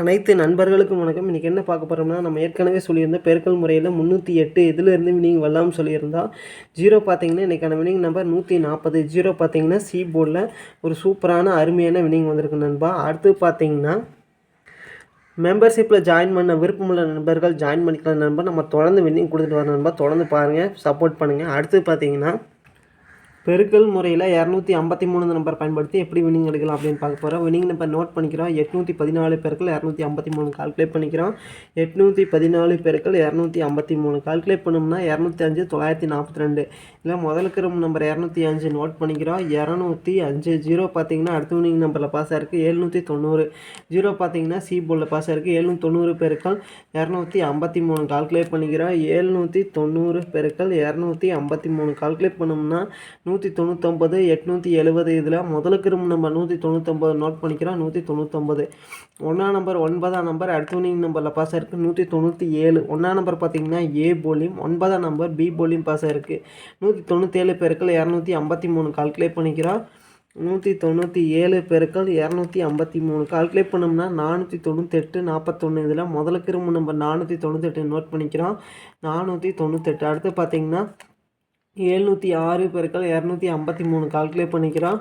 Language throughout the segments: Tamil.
அனைத்து நண்பர்களுக்கும் வணக்கம். இன்றைக்கி என்ன பார்க்க போகிறோம்னா நம்ம ஏற்கனவே சொல்லியிருந்தோம் பெருக்கல் முறையில் முந்நூற்றி எட்டு இதிலிருந்து வினிங் வரலாம்னு சொல்லியிருந்தோம் ஜீரோ பார்த்தீங்கன்னா இன்றைக்கான வினிங் நம்பர் நூற்றி நாற்பது ஜீரோ பார்த்தீங்கன்னா சி போர்டில் ஒரு சூப்பரான அருமையான வினிங் வந்திருக்கு நண்பா. அடுத்து பார்த்தீங்கன்னா மெம்பர்ஷிப்பில் ஜாயின் பண்ண விருப்பமுள்ள நண்பர்கள் ஜாயின் பண்ணிக்கலாம் நண்பா. நம்ம தொடர்ந்து வின்னிங் கொடுத்துட்டு வர நண்பா. தொடர்ந்து பாருங்கள் சப்போர்ட் பண்ணுங்கள் அடுத்து பார்த்தீங்கன்னா பெருக்கல் முறையில் இரநூத்தி ஐம்பத்தி மூணு நம்பர் பயன்படுத்தி எப்படி வினிங் எடுக்கலாம் அப்படின்னு பார்க்க போகிறோம் வினிங் நம்பர் நோட் பண்ணிக்கிறோம். எட்நூற்றி பதினாலு பெருக்கள் இரநூத்தி ஐம்பத்தி மூணு கால்குலேட் பண்ணிக்கிறோம். எட்நூற்றி பதினாலு பெருக்கள் இரநூத்தி ஐம்பத்தி மூணு கால்குலேட் பண்ணோம்னா இரநூத்தி அஞ்சு தொள்ளாயிரத்தி நாற்பத்தி ரெண்டு. இல்லை முதலுக்கு நம்பர் இரநூத்தி அஞ்சு நோட் பண்ணிக்கிறோம். இரநூத்தி அஞ்சு ஜீரோ பார்த்தீங்கன்னா அடுத்த வினிங் நம்பரில் பாஸ் ஆயிருக்கு. எழுநூற்றி தொண்ணூறு ஜீரோ பார்த்தீங்கன்னா சி போர்டில் பாஸ் ஆயிருக்கு. எழுநூற்றி தொண்ணூறு பெருக்கள் இரநூத்தி ஐம்பத்தி மூணு கால்குலேட் பண்ணிக்கிறோம். எழுநூற்றி தொண்ணூறு பெருக்கள் இரநூத்தி ஐம்பத்தி மூணு கால்குலேட் பண்ணோம்னா நூ நூற்றி தொண்ணூத்தொம்பது எட்நூற்றி எழுபது இதில் முதலுக்கு நம்ம நூற்றி தொண்ணூத்தொம்பது நோட் பண்ணிக்கிறோம். நூற்றி தொண்ணூத்தொம்பது ஒன்றாம் நம்பர் ஒன்பதாம் நம்பர் அடுத்தவனிங் நம்பரில் பாஸ் ஆயிருக்கு. நூற்றி தொண்ணூற்றி ஏழு. ஒன்றாம் நம்பர் பார்த்தீங்கன்னா ஏ போலியும் ஒன்பதாம் நம்பர் பி போலியும் பாஸ் ஆயிருக்கு. நூற்றி தொண்ணூற்றேழு பெருக்கள் இரநூத்தி ஐம்பத்தி மூணு கால்குலேட் பண்ணிக்கிறோம். நூற்றி தொண்ணூற்றி ஏழு பெருக்கள் இரநூத்தி ஐம்பத்தி மூணு. கால்குலேட் பண்ணோம்னா நானூற்றி தொண்ணூத்தெட்டு நாற்பத்தொன்று இதில் முதலுக்கு நம்பர் நானூற்றி தொண்ணூத்தெட்டு நோட் பண்ணிக்கிறோம். நானூற்றி தொண்ணூத்தெட்டு. அடுத்து பார்த்தீங்கன்னா ஏழ்நூற்றி ஆறு பெருக்கள் இரநூத்தி ஐம்பத்தி மூணு கால்குலேட் பண்ணிக்கிறோம்.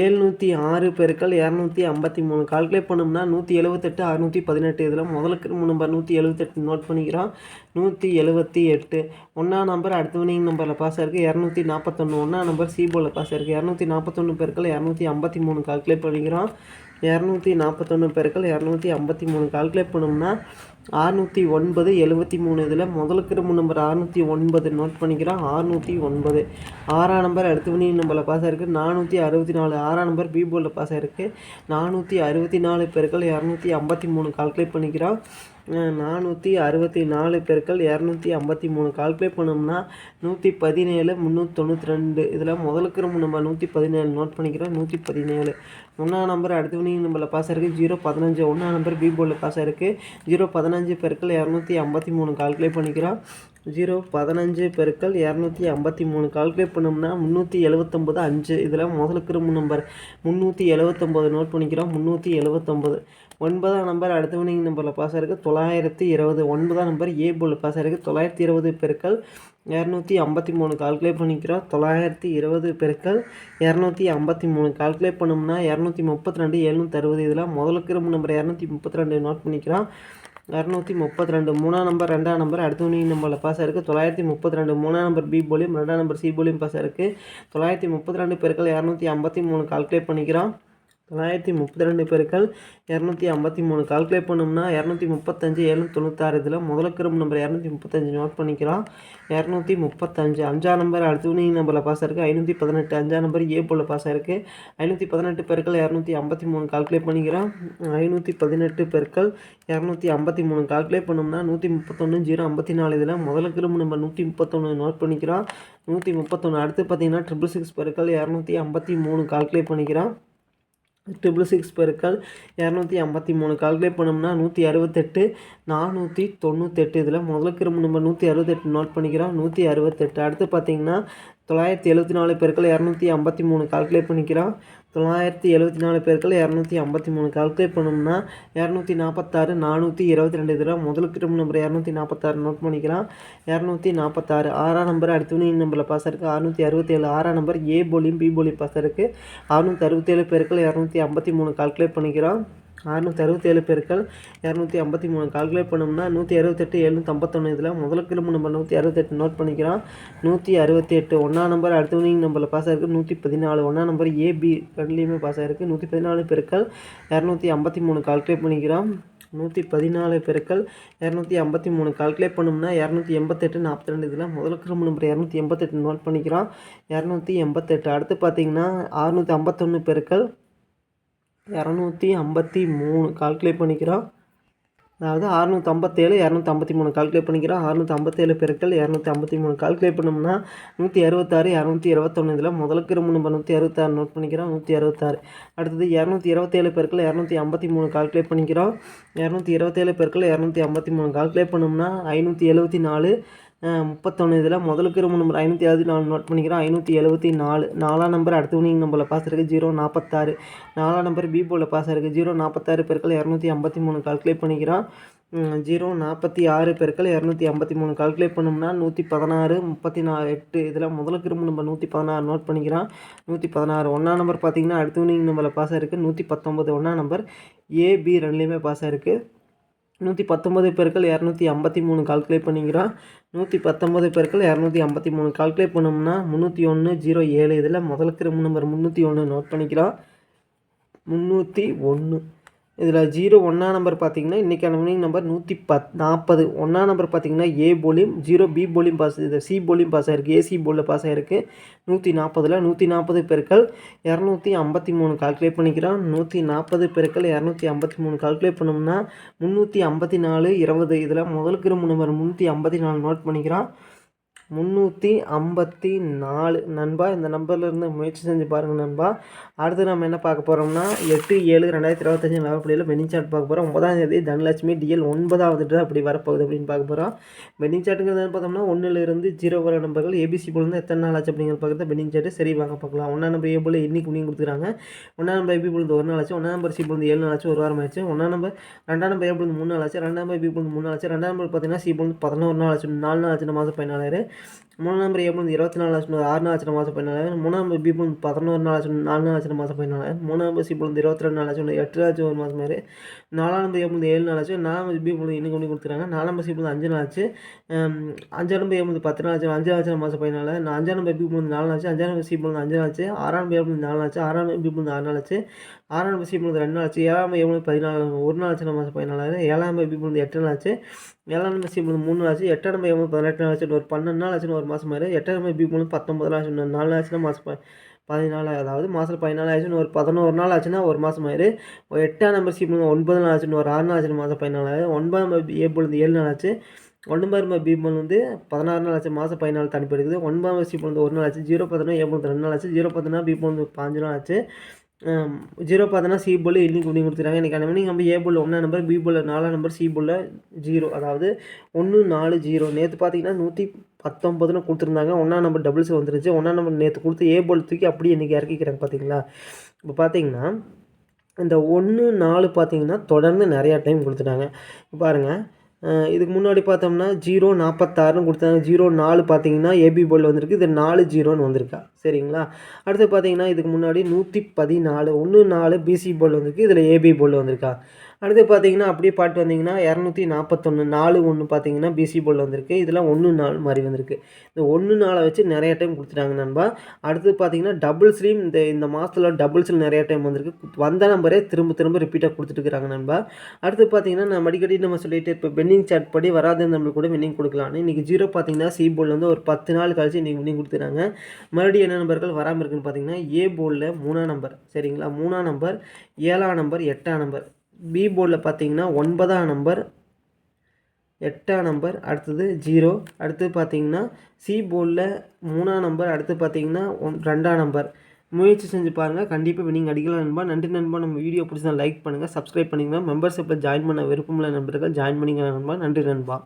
ஏழ்நூற்றி ஆறு பெருக்கள் இரநூத்தி ஐம்பத்தி மூணு கால்குலேட் பண்ணோம்னா நூற்றி எழுபத்தெட்டு அறுநூற்றி பதினெட்டு. இதில் முதலுக்கு நம்பர் நூற்றி எழுபத்தெட்டு நோட் பண்ணிக்கிறோம். நூற்றி எழுபத்தி எட்டு. ஒன்றா நம்பர் அடுத்த வினிங் நம்பரில் பாஸ் ஆயிருக்கு. இரநூத்தி நாற்பத்தொன்று ஒன்றா நம்பர் சி பாஸ் ஆயிருக்கு. இரநூத்தி நாற்பத்தொன்று பேருக்கள் இரநூத்தி ஐம்பத்தி மூணு கால்குலேட் பண்ணிக்கிறோம். இரநூத்தி நாற்பத்தொன்று பேருக்கள் இரநூத்தி ஐம்பத்தி மூணு கால்குலேட் பண்ணோம்னா அறுநூற்றி ஒன்பது எழுபத்தி மூணு இதில் முதலுக்கு நம்பர் அறுநூற்றி ஒன்பது நோட் பண்ணிக்கிறோம். அறுநூற்றி ஒன்பது. ஆறாம் நம்பர் அடுத்த மணி நம்பரில் பாஸ் ஆயிருக்கு. நானூற்றி அறுபத்தி நாலு. ஆறாம் நம்பர் பி போர்டில் பாஸ் ஆயிருக்கு. நானூற்றி அறுபத்தி நாலு பேருக்கள் இரநூத்தி ஐம்பத்தி மூணு கால்குலேட் பண்ணிக்கிறோம். நானூற்றி அறுபத்தி நாலு பெருக்கள் இரநூத்தி ஐம்பத்தி மூணு. கால்குலேட் பண்ணோம்னா நூற்றி பதினேழு முந்நூற்றி தொண்ணூற்றி ரெண்டு. இதில் முதலுக்கு நம்ம நூற்றி பதினேழு நோட் பண்ணிக்கிறோம் நூற்றி பதினேழு. ஒன்றாம் நம்பர் அடுத்த வினிங் நம்பரில் பாஸ் ஆயிருக்கு ஜீரோ பதினஞ்சு. ஒன்றாம் நம்பர் பி போர்டில் பாஸ் ஆயிருக்கு ஜீரோ பதினஞ்சு பெருக்கள் இரநூத்தி ஐம்பத்தி மூணு. கால்குலேட் பண்ணிக்கிறோம். ஜீரோ பதினஞ்சு பெருக்கள் இரநூத்தி ஐம்பத்தி மூணு. கால்குலேட் பண்ணோம்னா முந்நூற்றி எழுபத்தொம்பது அஞ்சு. இதில் முதலுக்கு நம்பர் முந்நூற்றி எழுபத்தொம்பது நோட் பண்ணிக்கிறோம். முந்நூற்றி எழுபத்தொம்பது ஒன்பதாம் நம்பர் அடுத்த வினிங் நம்பரில் பாஸ் ஆயிருக்கு. தொள்ளாயிரத்தி இருபது. ஒன்பதாம் நம்பர் ஏ போர்டில் பாஸ் ஆயிருக்கு. தொள்ளாயிரத்தி இருபது பெருக்கள் இரநூத்தி ஐம்பத்தி மூணு. கால்குலேட் பண்ணிக்கிறோம். தொள்ளாயிரத்தி இருபது பெருக்கள் இரநூத்தி ஐம்பத்தி மூணு. கால்குலேட் பண்ணோம்னா இரநூத்தி முப்பத்தி ரெண்டு எழுநூற்றி அறுபது. இதில் முதலுக்கு நம்பர் இரநூத்தி முப்பத்தி ரெண்டு நோட் பண்ணிக்கிறோம். இரநூத்தி முப்பத்தி ரெண்டு மூணாம் நம்பர் ரெண்டாம் நம்பர் அடுத்த உனி நம்பரில் பாஸ் இருக்குது தொள்ளாயிரத்தி முப்பத்தி ரெண்டு மூணாம் நம்பர் பி போலியும் ரெண்டாம் நம்பர் சி போலியும் பாஸ் இருக்குது தொள்ளாயிரத்தி முப்பத்தி ரெண்டு பெருக்கள் இரநூத்தி ஐம்பத்தி மூணு கால்குலேட் பண்ணிக்கிறோம். தொள்ளாயிரத்தி முப்பத்தி ரெண்டு பெருக்கள் இரநூத்தி ஐம்பத்தி மூணு. கால்குலேட் பண்ணோம்னா இரநூத்தி முப்பத்தஞ்சு எழுநூற்றி தொண்ணூத்தாறு இதில் முதலுக்கு நம்பர் இரநூத்தி முப்பத்தஞ்சு நோட் பண்ணிக்கிறோம். இரநூத்தி முப்பத்தஞ்சு அஞ்சாம் நம்பர் அடுத்த நம்பரில் பாஸ் இருக்குது ஐநூற்றி பதினெட்டு அஞ்சாம் நம்பர் ஏ போல் பாஸ் ஆயிருக்கு. ஐநூற்றி பதினெட்டு பெருக்கள் இரநூத்தி ஐம்பத்தி மூணு. கால்குலேட் பண்ணிக்கிறோம். ஐநூற்றி பதினெட்டு பெருக்கள் இரநூத்தி ஐம்பத்தி மூணு. கால்குலேட் பண்ணோம்னா நூற்றி முப்பத்தொன்று ஜீரோ ஐம்பத்தி நாலு இதில் முதலுக்கு நம்பர் நூற்றி முப்பத்தொன்று நோட் பண்ணிக்கிறோம். நூற்றி முப்பத்தொன்று அடுத்து பார்த்தீங்கன்னா ட்ரிபிள் சிக்ஸ் பெருக்கள் இரநூத்தி ஐம்பத்தி மூணு. கால்குலேட் பண்ணிக்கிறோம். ட்ரிபிள் சிக்ஸ் பெருக்கள் இரநூத்தி ஐம்பத்தி மூணு கால்குலேட் பண்ணோம்னா நூற்றி அறுபத்தெட்டு நானூற்றி தொண்ணூத்தெட்டு. இதில் முதலுக்கு நம்ம நூற்றி அறுபத்தெட்டு நோட் பண்ணிக்கிறோம். நூற்றி அறுபத்தெட்டு. அடுத்து பார்த்திங்கன்னா தொள்ளாயிரத்தி எழுபத்தி நாலு பெருக்கள் இரநூத்தி ஐம்பத்தி மூணு கால்குலேட் பண்ணிக்கிறோம். தொள்ளாயிரத்தி எழுபத்தி நாலு பேருக்கள் இரநூத்தி ஐம்பத்தி மூணு கால்குலேட் பண்ணோம்னா இரநூத்தி நாற்பத்தாறு நானூற்றி இருபத்தி ரெண்டு தடவை முதல் முதலுக்கு நம்பர் இரநூத்தி நாற்பத்தாறு நோட் பண்ணிக்கலாம். இரநூத்தி நாற்பத்தாறு ஆறாம் நம்பர் அடுத்த நம்பரில் பாஸ் இருக்குது அறுநூற்றி அறுபத்தேழு ஆறாம் நம்பர் ஏ போலியும் பி போலியும் பாஸ் இருக்குது அறுநூற்றி அறுபத்தேழு பேருக்கள் இரநூத்தி ஐம்பத்தி மூணு கால்குலேட் பண்ணிக்கிறோம். அறுநூற்றி அறுபத்தேழு பேருக்கள் இரநூத்தி ஐம்பத்தி மூணு கால்குலேட் பண்ணோம்னா நூற்றி அறுபத்தெட்டு எழுநூற்றி ஐம்பத்தொன்று இதில் முதல் கிலோமீட்டர் நம்பர் நூற்றி அறுபத்தெட்டு நோட் பண்ணிக்கிறோம். நூற்றி அறுபத்தி எட்டு ஒன்றா நம்பர் அடுத்த வினிங் நம்பரில் பாஸ் ஆயிருக்கு. நூற்றி பதினாலு ஒன்றா நம்பர் ஏபி ரெண்டுலேயுமே பாஸ் ஆயிருக்கு. நூற்றி பதினாலு பேருக்கள் இரநூத்தி ஐம்பத்தி மூணு கால்குலேட் பண்ணிக்கிறோம். நூற்றி பதினாலு பெருக்கள் இரநூத்தி ஐம்பத்தி மூணு கால்குலேட் பண்ணோம்னா இரநூத்தி எண்பத்தெட்டு நாற்பத்தி ரெண்டு இதில் முதல் கிரம நம்பர் இரநூத்தி எண்பத்தெட்டு நோட் பண்ணிக்கிறோம். இரநூத்தி எண்பத்தெட்டு அடுத்து பார்த்தீங்கன்னா அறுநூற்றி ஐம்பத்தொன்று பெருக்கள் இரநூத்தி ஐம்பத்தி மூணு கால்குலேட் பண்ணிக்கிறோம். அதாவது அறுநூற்றி ஐம்பத்தேழு இரநூத்தி ஐம்பத்தி மூணு கால்குலேட் பண்ணிக்கிறோம். அறநூற்றி ஐம்பத்தேழு பெருக்கள் இரநூத்தி ஐம்பத்தி மூணு கால்குலேட் பண்ணோம்னா நூற்றி அறுபத்தாறு இரநூத்தி இருபத்தொன்று இதில் முதலுக்கு ரொம்ப நம்ம நூற்றி அறுபத்தாறு நோட் பண்ணிக்கிறோம். நூற்றி அறுபத்தாறு. அடுத்தது இரநூத்தி இருபத்தேழு பெருக்கள் இரநூத்தி ஐம்பத்தி மூணு கால்குலேட் பண்ணிக்கிறோம். இரநூத்தி இருபத்தேழு பெருக்கள் இரநூத்தி ஐம்பத்தி மூணு கால்குலேட் பண்ணோம்னா ஐநூற்றி எழுபத்தி நாலு முப்பத்தொன்று இதில் முதலுக்கு ரொம்ப நம்பர் ஐநூற்றி அறுபத்தி நாலு நோட் பண்ணிக்கிறோம். ஐநூற்றி எழுபத்தி நாலு. நாலாம் நம்பர் அடுத்த வினிங் நம்பரில் பாஸ் இருக்குது ஜீரோ நாற்பத்தாறு நாலாம் நம்பர் பி போர்டில் பாஸ் இருக்குது ஜீரோ நாற்பத்தாறு பெருக்கள் இரநூத்தி ஐம்பத்தி மூணு கால்குலேட் பண்ணிக்கிறோம். ஜீரோ நாற்பத்தி ஆறு பெருக்கள் இரநூத்தி ஐம்பத்தி மூணு கால்குலேட் பண்ணோம்னா நூற்றி பதினாறு முப்பத்தி நாலு எட்டு இதில் முதலுக்கு திரும்ப நம்ம நூற்றி பதினாறு நோட் பண்ணிக்கிறோம். நூற்றி பதினாறு. ஒன்றாம் நம்பர் பார்த்தீங்கன்னா அடுத்த வினிங் நம்பரில் பாஸ் இருக்குது நூற்றி பத்தொம்பது ஒன்றாம் நம்பர் ஏபி ரெண்டுலேயுமே பாஸ் இருக்குது நூற்றி பத்தொம்பது பெருக்கள் இரநூத்தி ஐம்பத்தி மூணு கால்குலேட் பண்ணிக்கிறோம். நூற்றி பத்தொம்பது பெருக்கள் இரநூத்தி ஐம்பத்தி மூணு கால்குலேட் பண்ணோம்னா முந்நூற்றி ஒன்று ஜீரோ ஏழு இதில் முதலுக்கு நம்பர் முந்நூற்றி ஒன்று நோட் பண்ணிக்கிறோம். முந்நூற்றி ஒன்று. இதில் ஜீரோ ஒன்றா நம்பர் பார்த்தீங்கன்னா இன்றைக்கான வினிங் நம்பர் நூற்றி பத் நாற்பது ஒன்றா நம்பர் பார்த்தீங்கன்னா ஏ போலியும் ஜீரோ பி போலியும் பாஸ் இது சி போலியும் பாஸ் ஆகிருக்கு ஏசி போலில் பாஸ் ஆகிருக்கு நூற்றி நாற்பதில் நூற்றி நாற்பது பெருக்கள் இரநூத்தி ஐம்பத்தி மூணு கால்குலேட் பண்ணிக்கிறோம். நூற்றி நாற்பது பெருக்கள் இரநூத்தி ஐம்பத்தி மூணு கால்குலேட் பண்ணோம்னா முந்நூற்றி ஐம்பத்தி நாலு இருபது. இதில் முதல் கிரும்பு நம்பர் முந்நூற்றி ஐம்பத்தி நாலு நோட் பண்ணிக்கிறோம். முந்நூற்றி ஐம்பத்தி நாலு. நண்பா இந்த நம்பர்லேருந்து முயற்சி செஞ்சு பாருங்கள் நண்பா. அடுத்து நம்ம என்ன பார்க்க போகிறோம்னா எட்டு ஏழு ரெண்டாயிரத்தி இருபத்தஞ்சி லெவல் பென்னிங் சார்ட் பார்க்க போகிறோம் ஒன்பதாம் தேதி தனலட்சுமி டிஎல் ஒன்பதாவது ட்ரா அப்படி வரப்போகுது அப்படின்னு பார்க்க போகிறோம் பென்னிங் சார்ட்டுங்கிறது பார்த்தோம்னா ஒன்றுலேருந்து ஜீரோ வர நம்பர்கள் ஏபிசி போலேருந்து எத்தனை நாள் ஆச்சு அப்படிங்கிற பார்க்குறது பென்னிங் சார்ட்டு சரி வாங்க பார்க்கலாம். ஒன்றா நம்பர் ஏ போல் இன்னைக்கு முடியும் கொடுத்துருக்காங்க ஒன்றா நம்பர் ஏபி போலேருந்து ஒரு நாள் ஆச்சு ஒன்றா நம்பர் சி போலேருந்து ஏழு நாள் ஆச்சு ஒரு வாரம் ஆச்சு. ஒன்றா நம்பர் ரெண்டாம் நம்பர் ஏ போலேருந்து மூணு நாள் ஆச்சு ரெண்டாம் நம்பர் பி போலேருந்து மூணு நாள் ஆச்சு ரெண்டாம் நம்பர் பார்த்தீங்கன்னா சி போலேருந்து பதினோரு நாள் ஆச்சு நாலு நாள் ஆச்சு மாதம் பதினாலாயிரம். மூணாம் நம்பர் ஏ இருபத்தி நாலு ஆச்சு ஆறு நாள் லட்சம் மாதம் பதினாலாயிரம் மூணாம் நம்பர் பி வந்து பதினோரு நாள் ஆச்சு நாலு நாள் லட்சம் மாதம் பதினாலாயிரம் மூணாம் நம்பர் சி வந்து இருபத்தி ரெண்டு நாள் லட்சம் எட்டு லட்சம் ஒரு மாதம் மாதிரி நாலாம் நம்பர் ஏ ஏழு நாள் ஆச்சு நாலாம் நம்பர் பி இன்னும் கொண்டு கொடுத்துருக்காங்க நாலாம் நம்பர் சி அஞ்சு நாள் ஆச்சு அஞ்சாம் நம்பர் ஏ பத்து நாள் ஆச்சு அஞ்சு லட்சம் மாதம் பதினாலு அஞ்சாம் நம்பர் பி வந்து நாலு ஆச்சு அஞ்சாம் நம்பர் சி வந்து அஞ்சு நாள் ஆச்சு ஆறாம் நம்பர் ஏ வந்து நாலு ஆச்சு ஆறாம் நம்பர் பி வந்து ஆறு நாள் ஆச்சு ஆறாம் நம்பர் சி ரெண்டு நாள் ஆச்சு ஏழாம் நம்பர் பதினாலு ஒரு நாள் ஆச்சு மாதம் பதினாலாயிரம் ஏழாம் நம்பர் பி வந்து எட்டு நாள் ஆச்சு ஏழாம் நம்பர் சி மூணு நாள் ஆச்சு எட்டாம் நம்பர் பதினெட்டு நாள் ஆச்சு ஒரு பன்னெண்டு நாள் ஆச்சுன்னு ஒரு மாதம் மாதிரி எட்டாம் நம்பர் பி வந்து பத்தொம்பது நாள் ஆச்சு நாலு ஆச்சுன்னா மாதம் பதினாலு அதாவது மாதம் பதினாலு ஆச்சுன்னு ஒரு பதினோரு நாள் ஆச்சுன்னா ஒரு மாதம் ஆயிரு எட்டாம் நம்பர் சி ஒன்பது நாள் ஆச்சுன்னு ஒரு ஆறு நாள் ஆச்சுன்னு மாதம் பதினாலாயிரம் ஒன்பதாம் நம்பர் ஏ பொழுது ஏழு நாள் ஆச்சு ஒன்பது நம்பர் பி வந்து பதினாறு நாள் ஆச்சு மாதம் பதினாலு தனிப்பு எடுக்குது ஒன்பதாம் நம்பர் சி பொழுது ஒரு நாள் ஆச்சு ஜீரோ பதினொன்று ஏ ரெண்டு நாள் ஆச்சு ஜீரோ பதினா பி வந்து பாஞ்சு நாள் ஆச்சு ஜீரோ பார்த்தோன்னா சி போல் இன்னும் குண்டி கொடுத்துருக்காங்க எனக்கு அந்த நீங்கள் நம்ம ஏ போல் ஒன்றா நம்பர் பி போல் நாலாம் நம்பர் சி போல் ஜீரோ அதாவது ஒன்று நாலு ஜீரோ நேற்று பார்த்தீங்கன்னா நூற்றி பத்தொம்பதுன்னு கொடுத்துருந்தாங்க. ஒன்றா நம்பர் டபுள்ஸ் வந்துருச்சு. ஒன்றா நம்பர் நேற்று கொடுத்து ஏ போல் தூக்கி அப்படியே இன்றைக்கி இறக்கிக்கிறாங்க பார்த்தீங்களா? இப்போ பார்த்தீங்கன்னா இந்த ஒன்று நாலு பார்த்தீங்கன்னா தொடர்ந்து நிறையா டைம் கொடுத்துட்டாங்க. பாருங்கள் இதுக்கு முன்னாடி பார்த்தோம்னா ஜீரோ நாற்பத்தாறுன்னு கொடுத்தாங்க. ஜீரோ நாலு பார்த்தீங்கன்னா ஏபி போல் வந்திருக்கு. இது நாலு ஜீரோன்னு வந்திருக்கா. சரிங்களா? அடுத்து பார்த்தீங்கன்னா இதுக்கு முன்னாடி நூற்றி பதினாலு ஒன்று நாலு பிசி போல் வந்திருக்கு. இதில் ஏபி போல் வந்திருக்கா. அடுத்து பார்த்தீங்கன்னா அப்படியே பாட்டு வந்தீங்கன்னா இரநூத்தி நாற்பத்தொன்று நாலு ஒன்று பார்த்தீங்கன்னா பிசி போல் வந்திருக்கு. இதெல்லாம் ஒன்று நாலு மாதிரி வந்திருக்கு. இந்த ஒன்று நாளை வச்சு நிறைய டைம் கொடுத்துட்டாங்க நண்பா. அடுத்து பார்த்தீங்கன்னா டபுள்ஸ்லேயும் இந்த இந்த மாதத்தில் டபுள்ஸில் நிறைய டைம் வந்திருக்கு. வந்த நம்பரே திரும்ப திரும்ப ரிப்பீட்டாக கொடுத்துட்டுருக்காங்க நண்பா. அடுத்து பார்த்தீங்கன்னா நம்ம அடிக்கடி நம்ம சொல்லிட்டு இப்போ பெண்டிங் சார்ட் படி வராத நம்மளுக்கு கூட வின்னிங் கொடுக்கலாம்னு. இன்றைக்கி ஜீரோ பார்த்தீங்கன்னா சி போர்டில் வந்து ஒரு பத்து நாள் கழிச்சு இன்றைக்கி வின்னிங் கொடுத்துறாங்க மறுபடியும் என்ன நம்பர்கள் வராமல் இருக்குன்னு பார்த்தீங்கன்னா ஏ போர்டில் மூணாம் நம்பர். சரிங்களா? மூணாம் நம்பர் ஏழாம் நம்பர் எட்டாம் நம்பர். பி போர்டில் பார்த்தீங்கன்னா ஒன்பதாம் நம்பர் எட்டாம் நம்பர் அடுத்தது ஜீரோ அடுத்து பார்த்தீங்கன்னா சி போர்டில் மூணாம் நம்பர் அடுத்து பார்த்தீங்கன்னா ஒன் ரெண்டாம் நம்பர் முயற்சி செஞ்சு பாருங்கள் கண்டிப்பாக வினிங் அடிக்கலாம் நண்பா. நன்றி நண்பா. நம்ம வீடியோ பிடிச்சா லைக் பண்ணுங்கள் சப்ஸ்கிரைப் பண்ணிங்கன்னா மெம்பர்ஷிப்பில் ஜாயின் பண்ண விருப்பமுள்ள நண்பர்கள் ஜாயின் பண்ணிக்கலாம் நண்பா. நன்றி நண்பா.